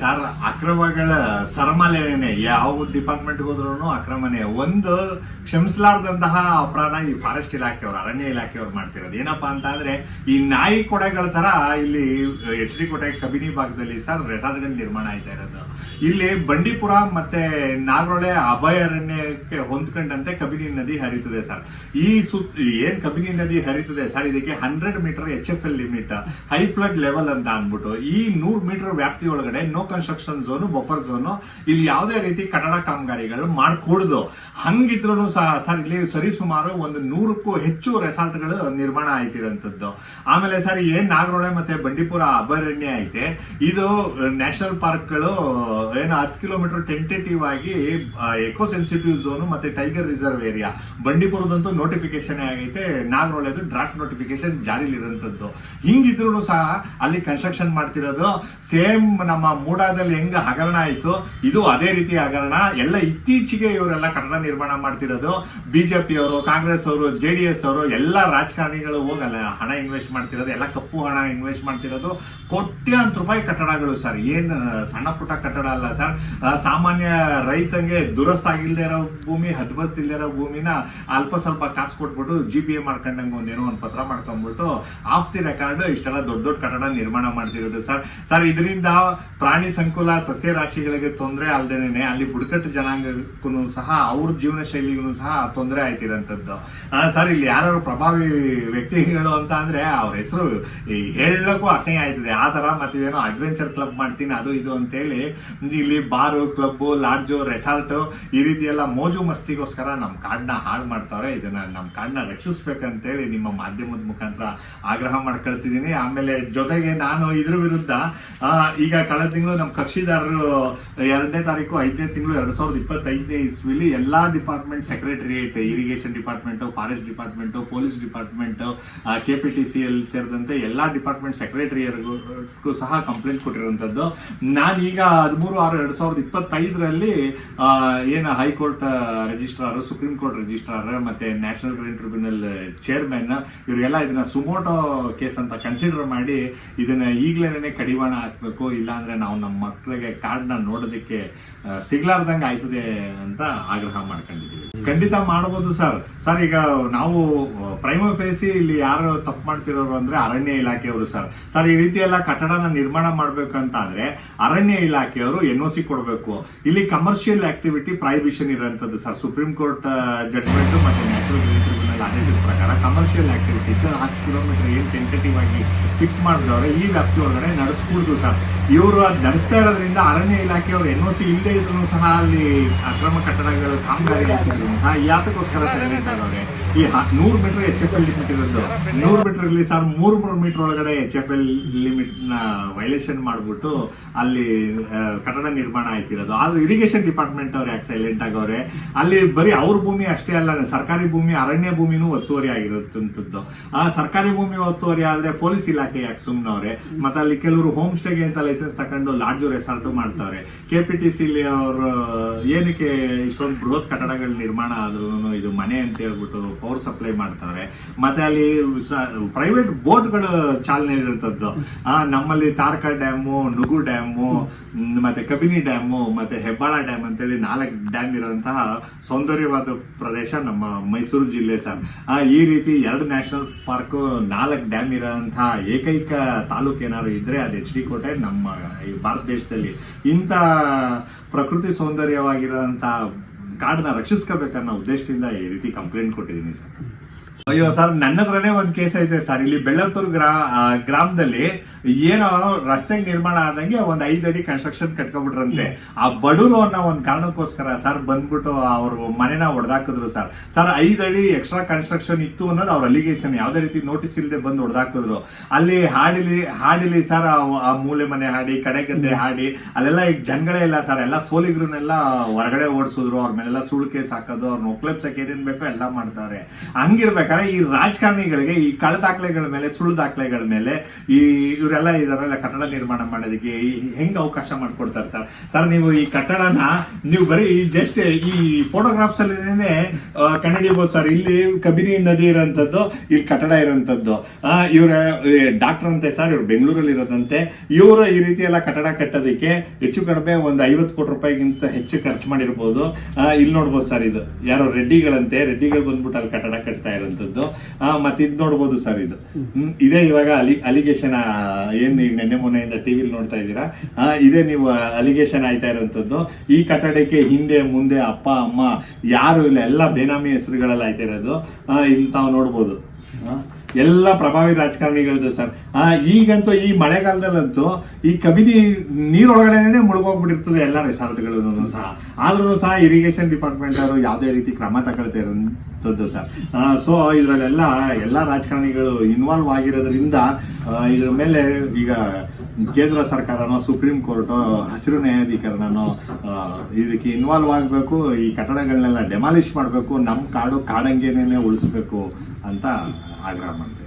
Sir ಅಕ್ರಮಗಳ ಸರಮಾಲೆನೆ ಯಾವ department ಹೋದ್ರು ಅಕ್ರಮನೇ. ಒಂದು ಕ್ಷಮಿಸಲಾರ್ದಂತಹ ಅಪರಾಧ ಈ ಫಾರೆಸ್ಟ್ ಇಲಾಖೆಯವರು, ಅರಣ್ಯ ಇಲಾಖೆಯವರು ಮಾಡ್ತಿರೋದು. ಏನಪ್ಪಾ ಅಂತ ಅಂದ್ರೆ ಈ ನಾಯಿ ಕೊಡೆಗಳ ತರ ಇಲ್ಲಿ ಎಚ್ ಡಿ ಕೋಟೆ ಕಬಿನಿ ಭಾಗದಲ್ಲಿ ಸರ್ ರೆಸಾರ್ಟ್ಗಳ ನಿರ್ಮಾಣ ಆಯ್ತಾ ಇರೋದು. ಇಲ್ಲಿ ಬಂಡೀಪುರ ಮತ್ತೆ ನಾಗರೊಳೆ ಅಭಯಾರಣ್ಯಕ್ಕೆ ಹೊಂದ್ಕೊಂಡಂತೆ ಕಬಿನಿ ನದಿ ಹರಿತದೆ ಸರ್. ಈ ಸುತ್ತ ಏನ್ ಕಬಿನಿ ನದಿ ಹರಿತದೆ ಸರ್, ಇದಕ್ಕೆ hundred metre H F L limit high flood level ಅಂತ ಅಂದ್ಬಿಟ್ಟು ಈ ನೂರ್ ಮೀಟರ್ ವ್ಯಾಪ್ತಿ ಒಳಗಡೆ no construction zone buffer zone ಇಲ್ಲಿ ಯಾವುದೇ ರೀತಿ ಕಟ್ಟಡ ಕಾಮಗಾರಿಗಳು ಮಾಡಿಕೊಡ್ದು. ಹಂಗಿದ್ರು ಸಹ ಸರ್, ಇಲ್ಲಿ ಸರಿ ಸುಮಾರು ಒಂದು ನೂರಕ್ಕೂ ಹೆಚ್ಚು ರೆಸಾರ್ಟ್ಗಳು ನಿರ್ಮಾಣ ಆಯ್ತಿರೋಂಥದ್ದು. ಆಮೇಲೆ ಸರ್ ಏನ್ ನಾಗರೋಳೆ ಮತ್ತೆ ಬಂಡೀಪುರ ಅಭಯಾರಣ್ಯ ಐತೆ, ಇದು ನ್ಯಾಷನಲ್ ಪಾರ್ಕ್ಗಳು ಏನು ಹತ್ತು ಕಿಲೋಮೀಟರ್ ಟೆಂಟೇಟಿವ್ ಆಗಿ ಎಕೋ ಸೆನ್ಸಿಟಿವ್ ಝೋನ್ ಮತ್ತೆ ಟೈಗರ್ ರಿಸರ್ವ್ ಏರಿಯಾ ಬಂಡೀಪುರದಂತೂ ನೋಟಿಫಿಕೇಶನ್ ಆಗೈತೆ, ನಾಗರೊಳೆದು ಡ್ರಾಫ್ಟ್ ನೋಟಿಫಿಕೇಶನ್ ಜಾರಿಲಿರೋಂಥದ್ದು. ಹಿಂಗಿದ್ರು ಸಹ ಅಲ್ಲಿ ಕನ್ಸ್ಟ್ರಕ್ಷನ್ ಮಾಡ್ತಿರೋದು. ಸೇಮ್ ನಮ್ಮ ಮೂಡಾದಲ್ಲಿ ಹೆಂಗ ಹಗರಣ ಆಯ್ತು. ಇದು ಅದೇ ರೀತಿ ಹಗರಣ. ಎಲ್ಲ ಇತ್ತೀಚೆಗೆ ಇವರೆಲ್ಲ ಕಟ್ಟಡ ನಿರ್ಮಾಣ ಮಾಡ್ತಿರೋದು. ಬಿಜೆಪಿ ಅವರು, ಕಾಂಗ್ರೆಸ್ ಅವರು, ಜೆ ಡಿ ಎಸ್ ಅವರು, ಎಲ್ಲ ರಾಜಕಾರಣಿಗಳು ಹೋಗಲ್ಲ ಹಣ ಇನ್ವೆಸ್ಟ್ ಮಾಡ್ತಿರೋದು. ಎಲ್ಲ ಕಪ್ಪು ಹಣ ಇನ್ವೆಸ್ಟ್ ಮಾಡ್ತಿರೋದು. ಕೋಟ್ಯಾಂತರ ರೂಪಾಯಿ ಕಟ್ಟಡಗಳು ಸರ್. ಏನು ಸಣ್ಣ ಪುಟ್ಟ ಕಟ್ಟಡ ಅಲ್ಲ ಸರ್. ಸಾಮಾನ್ಯ ರೈತಂಗೆ ದುರಸ್ತಾಗಿಲ್ದೆ ಇರೋ ಭೂಮಿ ಹದ್ಬಸ್ತ್ ಇಲ್ದೇ ಇರೋ ಭೂಮಿನ ಅಲ್ಪ ಸ್ವಲ್ಪ ಕಾಸು ಕೊಟ್ಬಿಟ್ಟು ಜಿ ಬಿ ಎ ಮಾಡ್ಕೊಂಡಂಗೆ ಒಂದೇನೋ ಒಂದು ಪತ್ರ ಮಾಡ್ಕೊಂಡ್ಬಿಟ್ಟು ಆಫ್ ದಿ ರೆಕಾರ್ಡ್ ಇಷ್ಟೆಲ್ಲ ದೊಡ್ಡ ದೊಡ್ಡ ಕಟ್ಟಡ ನಿರ್ಮಾಣ ಮಾಡ್ತಿರೋದು ಸರ್. ಸರ್, ಇದರಿಂದ ಪ್ರಾಣಿ ಸಂಕುಲ ಸಸ್ಯ ರಾಶಿಗಳಿಗೆ ತೊಂದರೆ ಅಲ್ಲದೇನೆ ಅಲ್ಲಿ ಬುಡಕಟ್ಟು ಜನಾಂಗಕ್ಕೂ ಸಹ, ಅವ್ರ ಜೀವನ ಶೈಲಿಗೂ ಸಹ ತೊಂದರೆ ಆಯ್ತಿರೋಂಥದ್ದು. ಸರ್, ಇಲ್ಲಿ ಯಾರು ಪ್ರಭಾವಿ ವ್ಯಕ್ತಿಗಳು ಅಂತ ಅಂದ್ರೆ ಅವ್ರ ಹೆಸರು ಹೇಳಕ್ಕೂ ಅಸಹ್ಯ ಆಯ್ತದೆ. ಆ ತರ ಏನೋ ಅಡ್ವೆಂಚರ್ ಕ್ಲಬ್ ಮಾಡ್ತೀನಿ, ಅದು ಇದು ಅಂತೇಳಿ ಇಲ್ಲಿ ಬಾರು ಕ್ಲಬ್ ಲಾಡ್ಜು ರೆಸಾರ್ಟ್ ಈ ರೀತಿ ಎಲ್ಲ ಮೋಜು ಮಸ್ತಿಗೋಸ್ಕರ ನಮ್ಮ ಕಾಡನ್ನ ಹಾಳು ಮಾಡ್ತಾರೆ. ಇದನ್ನ ನಮ್ಮ ಕಾಡನ್ನ ರಕ್ಷಿಸ್ಬೇಕಂತೇಳಿ ನಿಮ್ಮ ಮಾಧ್ಯಮದ ಮುಖಾಂತರ ಆಗ್ರಹ ಮಾಡ್ಕೊಳ್ತಿದ್ದೀನಿ. ಆಮೇಲೆ ಜೊತೆಗೆ ನಾನು ಇದ್ರ ವಿರುದ್ಧ ಈಗ ಕಳೆದ ತಿಂಗಳು ನಮ್ಮ ಎರಡನೇ ತಾರೀಕು, ಐದನೇ ತಿಂಗಳು, ಎರಡ್ ಸಾವಿರದ ಇಪ್ಪತ್ತೈದನೇ ಇಸ್ವಿಲಿ ಎಲ್ಲಾ department secretariat irrigation department forest department police department K P L ಸೇರಿದಂತೆ ಎಲ್ಲಾ ಡಿಪಾರ್ಟ್ಮೆಂಟ್ ಸೆಕ್ರೆಟರಿಯರ್ಗೂ ಸಹ ಕಂಪ್ಲೇಂಟ್ ಕೊಟ್ಟಿರುವಂತದ್ದು ನಾನು ಈಗ ಹದಿಮೂರು ಆರು ಎರಡ್ ಸಾವಿರದ ಇಪ್ಪತ್ತೈದರಲ್ಲಿ ಏನು high court registrar supreme court registrar ಮತ್ತೆ ನ್ಯಾಷನಲ್ ಗ್ರೀನ್ ಟ್ರಿಬ್ಯುನಲ್ ಚೇರ್ಮನ್ ಇವರಿಗೆಲ್ಲ ಇದನ್ನ ಸುಮೋಟೋ ಕೇಸ್ ಅಂತ ಕನ್ಸಿಡರ್ ಮಾಡಿ ಇದನ್ನ ಈಗ್ಲೇನೆ ಕಡಿವಾಣ ಹಾಕ್ಬೇಕು. ಇಲ್ಲಾಂದ್ರೆ ನಾವು ನಮ್ಮ ಮಕ್ಕಳಿಗೆ ಕಾರ್ಡ್ನ ನೋಡೋದಕ್ಕೆ ಸಿಗ್ಲಾರ್ದಂಗ್ ಆಯ್ತದೆ ಅಂತ ಆಗ್ರಹ ಮಾಡ್ಕೊಂಡಿದ್ದೀವಿ. ಖಂಡಿತ ಮಾಡಬಹುದು ಸರ್. ಸರ್, ಈಗ ನಾವು ಪ್ರೈಮ ಫೇಸಿ ಇಲ್ಲಿ ಯಾರು ತಪ್ಪು ಮಾಡ್ತಿರೋರು ಅಂದ್ರೆ ಅರಣ್ಯ ಇಲಾಖೆಯವರು ಸರ್. ಸರ್, ಈ ರೀತಿ ಎಲ್ಲ ಕಟ್ಟಡನ ನಿರ್ಮಾಣ ಮಾಡ್ಬೇಕಂತ ಅಂದ್ರೆ ಅರಣ್ಯ ಇಲಾಖೆಯವರು ಎನ್ ಒ ಸಿ ಕೊಡಬೇಕು. ಇಲ್ಲಿ ಕಮರ್ಷಿಯಲ್ ಆಕ್ಟಿವಿಟಿ ಪ್ರೈಬಿಷನ್ ಇರೋಂಥದ್ದು ಸರ್. ಸುಪ್ರೀಂ ಕೋರ್ಟ್ ಜಡ್ಜ್ಮೆಂಟ್ ಮತ್ತೆ ನ್ಯಾಷನಲ್ ಟ್ರಿಬ್ಯುನಲ್ ಆದೇಶದ ಪ್ರಕಾರ ಕಮರ್ಷಿಯಲ್ ಆಕ್ಟಿವಿಟಿ ಹತ್ತು ಕಿಲೋಮೀಟರ್ ಏನ್ ಟೆಂಟೇಟಿವ್ ಆಗಿ ಫಿಕ್ಸ್ ಮಾಡಿದವ್ರೆ ಈ ವ್ಯಾಪ್ತಿ ಒಳಗಡೆ ನಡೆಸ್ಕೂಡ್ದು ಸರ್. ಇವರು ಅದು ನಡೆಸ್ತಾ ಇರೋದ್ರಿಂದ ಅರಣ್ಯ ಇಲಾಖೆಯವರು ಎನ್ ಒ ಸಿ ಇಲ್ಲದೆ ಇದ್ರು ಸಹ ಅಲ್ಲಿ ಅಕ್ರಮ ಕಟ್ಟಡಗಳು ಕಾಮಗಾರಿ ಆಗ್ತಿದ್ರು ಯಾತಕ್ಕೋಸ್ಕರ ಈ ನೂರು metre H F L limit ಇರೋದು. ನೂರು ಮೀಟರ್ ಇಲ್ಲಿ ಸರ್ ಮೂರು ಮೂರು ಮೀಟರ್ ಒಳಗಡೆ ಎಚ್ ಎಫ್ ಎಲ್ ಲಿಮಿಟ್ನ ವೈಲೇಷನ್ ಮಾಡ್ಬಿಟ್ಟು ಅಲ್ಲಿ ಕಟ್ಟಡ ನಿರ್ಮಾಣ ಆಯ್ತಿರೋದು. ಆದ್ರೆ ಇರಿಗೇಷನ್ ಡಿಪಾರ್ಟ್ಮೆಂಟ್ ಅವ್ರು ಯಾಕೆ ಸೈಲೆಂಟ್ ಆಗವ್ರೆ ಅಲ್ಲಿ ಬರೀ ಅವ್ರ ಭೂಮಿ ಅಷ್ಟೇ ಅಲ್ಲ ಸರ್ಕಾರಿ ಭೂಮಿ ಅರಣ್ಯ ಭೂಮಿನೂ ಒತ್ತುವರಿ ಆಗಿರುತ್ತಂತದ್ದು. ಆ ಸರ್ಕಾರಿ ಭೂಮಿ ಒತ್ತುವರಿ ಆದ್ರೆ ಪೊಲೀಸ್ ಇಲಾಖೆ ಯಾಕೆ ಸುಮ್ನವ್ರೆ? ಮತ್ತೆ ಅಲ್ಲಿ ಕೆಲವರು ಹೋಮ್ ಸ್ಟೇಗೆ ಅಂತ ಲೈಸೆನ್ಸ್ ತಕೊಂಡು ಲಾಡ್ಜು ರೆಸಾರ್ಟ್ ಮಾಡ್ತಾವ್ರೆ. ಕೆ ಪಿ ಟಿ ಸಿ ಅವರು ಏನಕ್ಕೆ ಇಷ್ಟೊಂದು ಬೃಹತ್ ಕಟ್ಟಡಗಳ ನಿರ್ಮಾಣ ಆದ್ರೂ ಇದು ಮನೆ ಅಂತ ಹೇಳ್ಬಿಟ್ಟು ಪವರ್ ಸಪ್ಲೈ ಮಾಡ್ತಾರೆ. ಮತ್ತೆ ಅಲ್ಲಿ ಪ್ರೈವೇಟ್ ಬೋಟ್ಗಳು ಚಾಲನೆ ಇರುವಂತದ್ದು. ಆ, ನಮ್ಮಲ್ಲಿ ತಾರಕ ಡ್ಯಾಮು, ನುಗು ಡ್ಯಾಮು ಮತ್ತೆ ಕಬಿನಿ ಡ್ಯಾಮು, ಮತ್ತೆ ಹೆಬ್ಬಾಳ ಡ್ಯಾಮ್ ಅಂತೇಳಿ ನಾಲ್ಕು ಡ್ಯಾಮ್ ಇರುವಂತಹ ಸೌಂದರ್ಯವಾದ ಪ್ರದೇಶ ನಮ್ಮ ಮೈಸೂರು ಜಿಲ್ಲೆ ಸರ್. ಈ ರೀತಿ ಎರಡು ನ್ಯಾಷನಲ್ ಪಾರ್ಕ್, ನಾಲ್ಕು ಡ್ಯಾಮ್ ಇರೋಂತಹ ಏಕೈಕ ತಾಲೂಕು ಏನಾದ್ರು ಇದ್ರೆ ಅದು ಎಚ್ ಡಿ ಕೋಟೆ ನಮ್ಮ ಈ ಭಾರತ ದೇಶದಲ್ಲಿ ಇಂಥ ಪ್ರಕೃತಿ ಸೌಂದರ್ಯವಾಗಿರೋಂಥ ಕಾಡನ್ನ ರಕ್ಷಿಸ್ಕೋಬೇಕನ್ನೋ ಉದ್ದೇಶದಿಂದ ಈ ರೀತಿ ಕಂಪ್ಲೇಂಟ್ ಕೊಟ್ಟಿದ್ದೀನಿ ಸರ್. ಅಯ್ಯೋ ಸರ್ ನನ್ನ ಹತ್ರನೇ ಒಂದ್ ಕೇಸ್ ಐತೆ ಸರ್. ಇಲ್ಲಿ ಬೆಳ್ಳತ್ತೂರು ಗ್ರಾ ಗ್ರಾಮದಲ್ಲಿ ಏನೋ ರಸ್ತೆ ನಿರ್ಮಾಣ ಆದಂಗೆ ಒಂದ್ ಐದ್ ಅಡಿ ಕನ್ಸ್ಟ್ರಕ್ಷನ್ ಕಟ್ಕೊಬಿಟ್ರಂತೆ ಆ ಬಡೂರು ಅನ್ನೋ ಒಂದ್ ಕಾರಣಕ್ಕೋಸ್ಕರ ಸರ್ ಬಂದ್ಬಿಟ್ಟು ಅವ್ರ ಮನೆನ ಹೊಡೆದಾಕಿದ್ರು ಸರ್. ಸರ್ ಐದ್ ಅಡಿ ಎಕ್ಸ್ಟ್ರಾ ಕನ್ಸ್ಟ್ರಕ್ಷನ್ ಇತ್ತು ಅನ್ನೋದು ಅವ್ರ ಅಲಿಗೇಷನ್ ಯಾವ್ದೇ ರೀತಿ ನೋಟಿಸ್ ಇಲ್ಲದೆ ಬಂದು ಹೊಡೆದಾಕಿದ್ರು ಅಲ್ಲಿ ಹಾಡಿಲಿ ಹಾಡಿಲಿ ಸರ್ ಆ- ಆ ಮೂಲೆ ಮನೆ ಹಾಡಿ ಕಡೆಗದ್ದೆ ಹಾಡಿ ಅಲ್ಲೆಲ್ಲ ಈಗ ಜನಗಳೇ ಇಲ್ಲ ಸರ್. ಎಲ್ಲ ಸೋಲಿಗ್ರನ್ನೆಲ್ಲ ಹೊರಗಡೆ ಓಡಿಸಿದ್ರು. ಅವ್ರ ಮೇಲೆಲ್ಲ ಸುಳ್ಳು ಕೇಸ್ ಹಾಕೋದು ಅವ್ರನ್ನ ಒಕ್ಲೆಪ್ಸಕ್ಕೆ ಏನೇನ್ ಬೇಕೋ ಎಲ್ಲ ಮಾಡ್ತಾರೆ. ಹಂಗಿರ್ಬೇಕು. ಹೇಳ್ಬೇಕಾದ್ರೆ ಈ ರಾಜಕಾರಣಿಗಳಿಗೆ ಈ ಕಳೆ ದಾಖಲೆಗಳ ಮೇಲೆ ಸುಳ್ಳು ದಾಖಲೆಗಳ ಮೇಲೆ ಈ ಇವರೆಲ್ಲ ಇದರೆಲ್ಲ, ಕಟ್ಟಡ ನಿರ್ಮಾಣ ಮಾಡೋದಕ್ಕೆ ಹೆಂಗ್ ಅವಕಾಶ ಮಾಡ್ಕೊಡ್ತಾರೆ ಸರ್? ಸರ್, ನೀವು ಈ ಕಟ್ಟಡನ, ನೀವು ಬರೀ ಜಸ್ಟ್ ಈ ಫೋಟೋಗ್ರಾಫ್ಸ್ ಅಲ್ಲಿನೇ ಕಂಡುಹಿಡಿಯಬಹುದು ಸರ್. ಇಲ್ಲಿ ಕಬಿನಿ ನದಿ ಇರೋಂಥದ್ದು, ಇಲ್ಲಿ ಕಟ್ಟಡ ಇರೋಂಥದ್ದು. ಇವರ ಡಾಕ್ಟರ್ ಅಂತೆ ಸರ್, ಇವ್ರು ಬೆಂಗಳೂರಲ್ಲಿ ಇರೋದಂತೆ. ಇವರು ಈ ರೀತಿ ಎಲ್ಲ ಕಟ್ಟಡ ಕಟ್ಟೋದಕ್ಕೆ ಹೆಚ್ಚು ಕಡಿಮೆ ಒಂದು ಐವತ್ತು ಕೋಟಿ ರೂಪಾಯಿಗಿಂತ ಹೆಚ್ಚು ಖರ್ಚು ಮಾಡಿರ್ಬೋದು. ಇಲ್ಲಿ ನೋಡ್ಬೋದು ಸರ್ ಇದು. ಯಾರೋ ರೆಡ್ಡಿಗಳಂತೆ, ರೆಡ್ಡಿಗಳು ಬಂದ್ಬಿಟ್ಟು ಅಲ್ಲಿ ಕಟ್ಟಡ ಕಟ್ತಾ ಇರೋಂಥದ್ದು ಆ, ಮತ್ತೆ ಇದು ನೋಡ್ಬೋದು ಸರ್ ಇದು. ಇದೇ ಇವಾಗ ಅಲಿ ಅಲಿಗೇಷನ್ ಏನ್ ನೀವು ನೆನ್ನೆ ಮೊನ್ನೆಯಿಂದ ಟಿವಿಲಿ ನೋಡ್ತಾ ಇದ್ದೀರಾ? ಇದೇ ನೀವು ಅಲಿಗೇಷನ್ ಆಯ್ತಾ ಇರೋಂಥದ್ದು ಈ ಕಟ್ಟಡಕ್ಕೆ ಹಿಂದೆ ಮುಂದೆ ಅಪ್ಪ ಅಮ್ಮ ಯಾರು ಇಲ್ಲ ಎಲ್ಲ ಬೇನಾಮಿ ಹೆಸರುಗಳೆಲ್ಲ ಆಯ್ತಾ ಇರೋದು. ಇಲ್ಲಿ ತಾವು ನೋಡ್ಬೋದು. ಎಲ್ಲ ಪ್ರಭಾವಿ ರಾಜಕಾರಣಿಗಳದ್ದು ಸರ್. ಆ ಈಗಂತೂ ಈ ಮಳೆಗಾಲದಲ್ಲಂತೂ ಈ ಕಬಿನಿ ನೀರೊಳಗಡೆನೆ ಮುಳುಗೋಗ್ಬಿಟ್ಟಿರ್ತದೆ ಎಲ್ಲ ರೆಸಾರ್ಟ್ಗಳು ಸಹ. ಆದ್ರೂ ಸಹ ಇರಿಗೇಷನ್ ಡಿಪಾರ್ಟ್ಮೆಂಟ್ ಅವರು ಯಾವುದೇ ರೀತಿ ಕ್ರಮ ತಗೊಳ್ತಾ ಇರೋಂಥದ್ದು ಸರ್ ಸೊ ಇದರಲ್ಲೆಲ್ಲ ಎಲ್ಲ ರಾಜಕಾರಣಿಗಳು ಇನ್ವಾಲ್ವ್ ಆಗಿರೋದ್ರಿಂದ ಇದ್ರ ಮೇಲೆ ಈಗ ಕೇಂದ್ರ ಸರ್ಕಾರನೋ, ಸುಪ್ರೀಂ ಕೋರ್ಟ್, ಹಸಿರು ನ್ಯಾಯಾಧೀಕರಣನೋ ಇದಕ್ಕೆ ಇನ್ವಾಲ್ವ್ ಆಗಬೇಕು, ಈ ಕಟ್ಟಡಗಳನ್ನೆಲ್ಲ ಡೆಮಾಲಿಷ್ ಮಾಡಬೇಕು ನಮ್ಮ ಕಾಡು ಕಾಡಂಗೆನೇ ಉಳಿಸ್ಬೇಕು ಅಂತ ಆಗ್ರಹ ಮಾಡ್ತೇವೆ